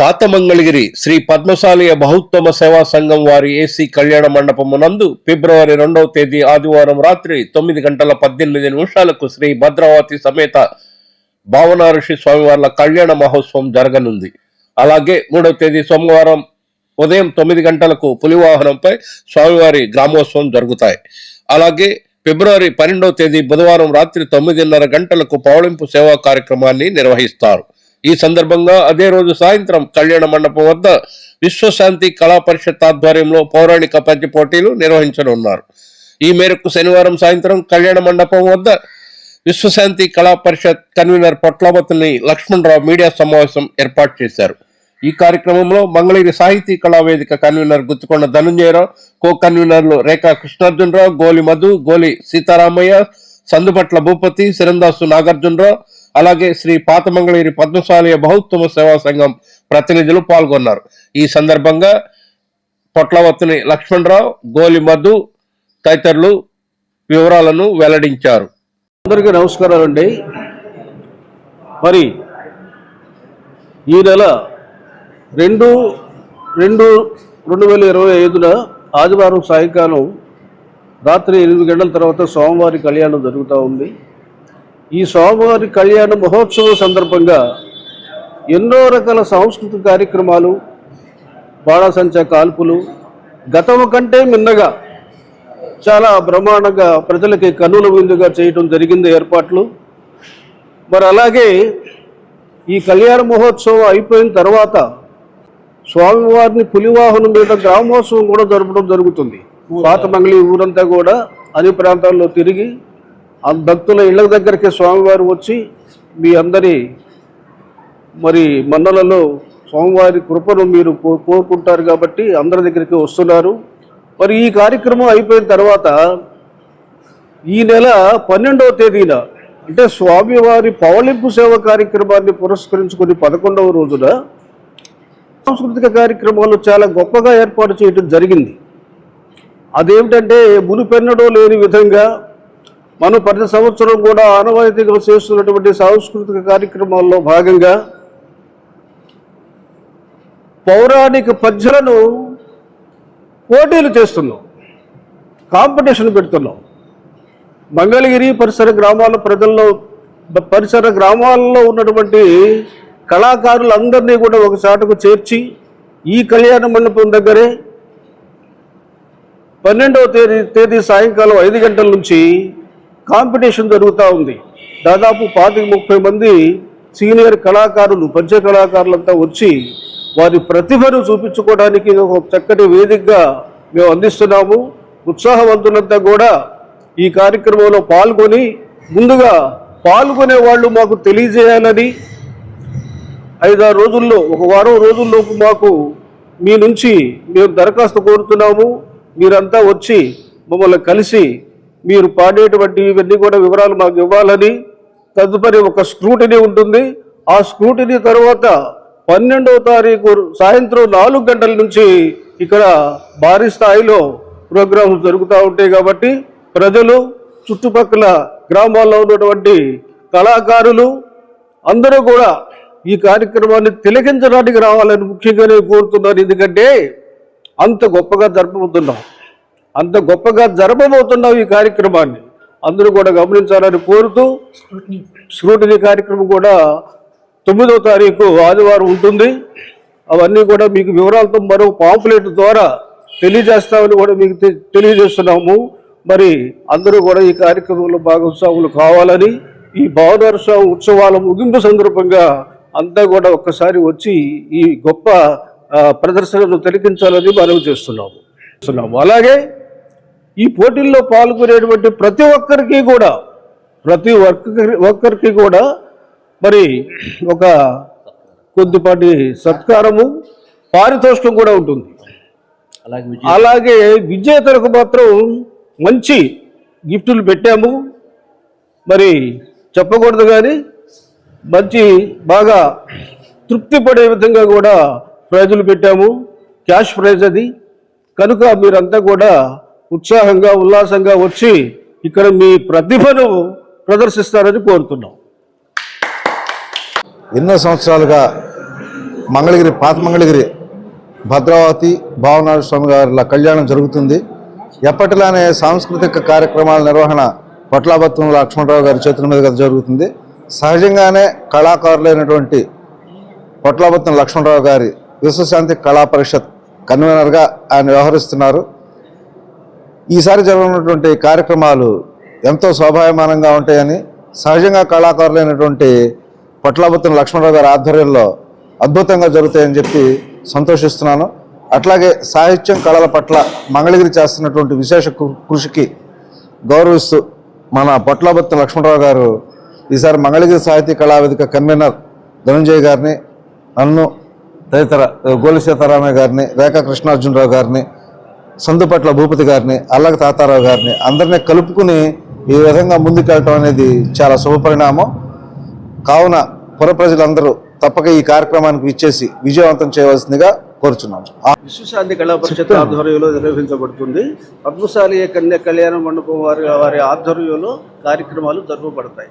పాత మంగళగిరి శ్రీ పద్మశాలియ బహుత్తమ సేవా సంఘం వారి ఏసీ కళ్యాణ మండపము నందు ఫిబ్రవరి రెండవ తేదీ ఆదివారం రాత్రి తొమ్మిది గంటల పద్దెనిమిది నిమిషాలకు శ్రీ భద్రావతి సమేత భావన ఋషి స్వామివార్ల కళ్యాణ మహోత్సవం జరగనుంది. అలాగే మూడవ తేదీ సోమవారం ఉదయం తొమ్మిది గంటలకు పులివాహనంపై స్వామివారి గ్రామోత్సవం జరుగుతాయి. అలాగే ఫిబ్రవరి పన్నెండవ తేదీ బుధవారం రాత్రి తొమ్మిదిన్నర గంటలకు పౌళింపు సేవా కార్యక్రమాన్ని నిర్వహిస్తారు. ఈ సందర్భంగా అదే రోజు సాయంత్రం కళ్యాణ మండపం వద్ద విశ్వశాంతి కళా పరిషత్ ఆధ్వర్యంలో పౌరాణిక పంచి పోటీలు నిర్వహించనున్నారు. ఈ మేరకు శనివారం సాయంత్రం కళ్యాణ మండపం వద్ద విశ్వశాంతి కళా పరిషత్ కన్వీనర్ పొట్లవతిని లక్ష్మణరావు మీడియా సమావేశం ఏర్పాటు చేశారు. ఈ కార్యక్రమంలో మంగళగిరి సాహితీ కళా వేదిక కన్వీనర్ గుత్తుకొండ ధనుంజయరావు కో కన్వీనర్లు రేఖా కృష్ణార్జునరావు గోలి మధు గోలి సీతారామయ్య సందుపట్ల భూపతి సిరందాసు నాగార్జునరావు అలాగే శ్రీ పాతమంగళగిరి పద్మశాలయ పద్మశాలియ బహుత్తమ సేవా సంఘం ప్రతినిధులు పాల్గొన్నారు. ఈ సందర్భంగా పొట్లవత్తుని లక్ష్మణరావు గోలి మధు తదితరులు వివరాలను వెల్లడించారు. అందరికీ నమస్కారాలు అండి. మరి ఈ నెల రెండు రెండు రెండు వేల ఇరవై ఐదున ఆదివారం సాయంకాలం రాత్రి ఎనిమిది గంటల తర్వాత స్వామివారి కళ్యాణం జరుగుతూ ఉంది. ఈ స్వామివారి కళ్యాణ మహోత్సవం సందర్భంగా ఎన్నో రకాల సాంస్కృతిక కార్యక్రమాలు బాణాసంచ కాల్పులు గతం కంటే మిన్నగా చాలా బ్రహ్మాండంగా ప్రజలకి కన్నుల విందుగా చేయటం జరిగింది ఏర్పాట్లు. మరి అలాగే ఈ కళ్యాణ మహోత్సవం అయిపోయిన తర్వాత స్వామివారిని పులివాహనం మీద గ్రామోత్సవం కూడా జరపడం జరుగుతుంది. పాత మంగళి ఊరంతా కూడా అన్ని ప్రాంతాల్లో తిరిగి భక్తుల ఇళ్ళ దగ్గరికి స్వామివారు వచ్చి మీ అందరి మరి మన్నలలో స్వామివారి కృపను మీరు కో- కోరుకుంటారు కాబట్టి అందరి దగ్గరికి వస్తున్నారు. మరి ఈ కార్యక్రమం అయిపోయిన తర్వాత ఈ నెల పన్నెండవ తేదీన అంటే స్వామివారి పవళింపు సేవ కార్యక్రమాన్ని పురస్కరించుకుని పదకొండవ రోజున సాంస్కృతిక కార్యక్రమాలు చాలా గొప్పగా ఏర్పాటు చేయడం జరిగింది. అదేమిటంటే మునుపెన్నడో లేని విధంగా మనం ప్రతి సంవత్సరం కూడా ఆనవాయితీగా చేస్తున్నటువంటి సాంస్కృతిక కార్యక్రమాల్లో భాగంగా పౌరాణిక పద్యాలను పోటీలు చేస్తున్నాం. కాంపిటీషన్ పెడుతున్నాం. మంగళగిరి పరిసర గ్రామాల ప్రజల్లో పరిసర గ్రామాల్లో ఉన్నటువంటి కళాకారులందరినీ కూడా ఒక చాటుకు చేర్చి ఈ కళ్యాణ మండపం దగ్గరే పన్నెండవ తేదీ తేదీ సాయంకాలం ఐదు గంటల నుంచి కాంపిటీషన్ జరుగుతూ ఉంది. దాదాపు పాతిక ముప్పై మంది సీనియర్ కళాకారులు పద్య కళాకారులంతా వచ్చి వారి ప్రతిభను చూపించుకోవడానికి ఒక చక్కటి వేదికగా మేము అందిస్తున్నాము. ఉత్సాహవంతులంతా కూడా ఈ కార్యక్రమంలో పాల్గొని ముందుగా పాల్గొనే వాళ్ళు మాకు తెలియజేయాలని ఐదారు రోజుల్లో ఒక వారం రోజుల్లోపు మాకు మీ నుంచి మేము దరఖాస్తు కోరుతున్నాము. మీరంతా వచ్చి మమ్మల్ని కలిసి మీరు పాడేటువంటి ఇవన్నీ కూడా వివరాలు మాకు ఇవ్వాలని తదుపరి ఒక స్క్రూటినీ ఉంటుంది. ఆ స్క్రూటినీ తర్వాత పన్నెండవ తారీఖు సాయంత్రం నాలుగు గంటల నుంచి ఇక్కడ భారీ స్థాయిలో ప్రోగ్రామ్స్ జరుగుతూ ఉంటాయి కాబట్టి ప్రజలు చుట్టుపక్కల గ్రామాల్లో ఉన్నటువంటి కళాకారులు అందరూ కూడా ఈ కార్యక్రమాన్ని తిలకించడానికి రావాలని ముఖ్యంగా నేను కోరుతున్నాను. ఎందుకంటే అంత గొప్పగా జరపబోతున్నాం అంత గొప్పగా జరపబోతున్నాం ఈ కార్యక్రమాన్ని. అందరూ కూడా గమనించాలని కోరుతూ స్క్రూటినీ కార్యక్రమం కూడా తొమ్మిదవ తారీఖు ఆదివారం ఉంటుంది. అవన్నీ కూడా మీకు వివరాలతో మరో పాంపులెట్ ద్వారా తెలియజేస్తామని కూడా మీకు తెలియజేస్తున్నాము. మరి అందరూ కూడా ఈ కార్యక్రమంలో భాగస్వాములు కావాలని ఈ భావనోత్సవ ఉత్సవాల ముగింపు సందర్భంగా అంతా కూడా ఒక్కసారి వచ్చి ఈ గొప్ప ప్రదర్శనను తిలకించాలని మనవి చేస్తున్నాము. చేస్తున్నాము. అలాగే ఈ పోటీల్లో పాల్గొనేటువంటి ప్రతి ఒక్కరికి కూడా ప్రతి ఒక్కరి ఒక్కరికి కూడా మరి ఒక కొద్దిపాటి సత్కారము పారితోషికం కూడా ఉంటుంది. అలాగే విజేతలకు మాత్రం మంచి గిఫ్టులు పెట్టాము. మరి చెప్పకూడదు కానీ మంచి బాగా తృప్తి పడే విధంగా కూడా ప్రైజులు పెట్టాము. క్యాష్ ప్రైజ్ అది. కనుక మీరంతా కూడా ఉత్సాహంగా ఉల్లాసంగా వచ్చి ఇక్కడ మీ ప్రతిభను ప్రదర్శిస్తారని కోరుతున్నాం. ఎన్నో సంవత్సరాలుగా మంగళగిరి పాత మంగళగిరి భద్రావతి భావనాథ స్వామి గారిలా కళ్యాణం జరుగుతుంది. ఎప్పటిలానే సాంస్కృతిక కార్యక్రమాల నిర్వహణ పొట్లాబత్తం లక్ష్మణరావు గారి చేతుల మీదుగా జరుగుతుంది. సహజంగానే కళాకారులైనటువంటి పొట్లాబత్తం లక్ష్మణరావు గారి విశ్వశాంతి కళా పరిషత్ కన్వీనర్గా ఆయన వ్యవహరిస్తున్నారు. ఈసారి జరగనున్నటువంటి కార్యక్రమాలు ఎంతో శోభాయమానంగా ఉంటాయని సహజంగా కళాకారులైనటువంటి పట్లాబుత్తున లక్ష్మణరావు గారి ఆధ్వర్యంలో అద్భుతంగా జరుగుతాయని చెప్పి సంతోషిస్తున్నాను. అట్లాగే సాహిత్యం కళల పట్ల మంగళగిరి చేస్తున్నటువంటి విశేష కృషికి గౌరవిస్తూ మన పొట్లాబత్తున లక్ష్మణరావు గారు ఈసారి మంగళగిరి సాహితీ కళావేదిక కన్వీనర్ ధనంజయ్ గారిని నన్ను తదితర గోలి సీతారామయ్య గారిని రేఖా కృష్ణార్జునరావు గారిని సందుపట్ల భూపతి గారిని అల్లక తాతారావు గారిని అందరినీ కలుపుకుని ఈ విధంగా ముందుకెళ్ళటం అనేది చాలా శుభపరిణామం కావున పుర ప్రజలందరూ తప్పక ఈ కార్యక్రమానికి ఇచ్చేసి విజయవంతం చేయవలసిందిగా కోరుచున్నాము. ఆ- విశ్వశాంతి కళా పరిషత్ ఆధ్వర్యంలో నిర్వహించబడుతుంది. పద్మశాలి కన్య కళ్యాణ మండపం వారి వారి ఆధ్వర్యంలో కార్యక్రమాలు జరుపబడతాయి.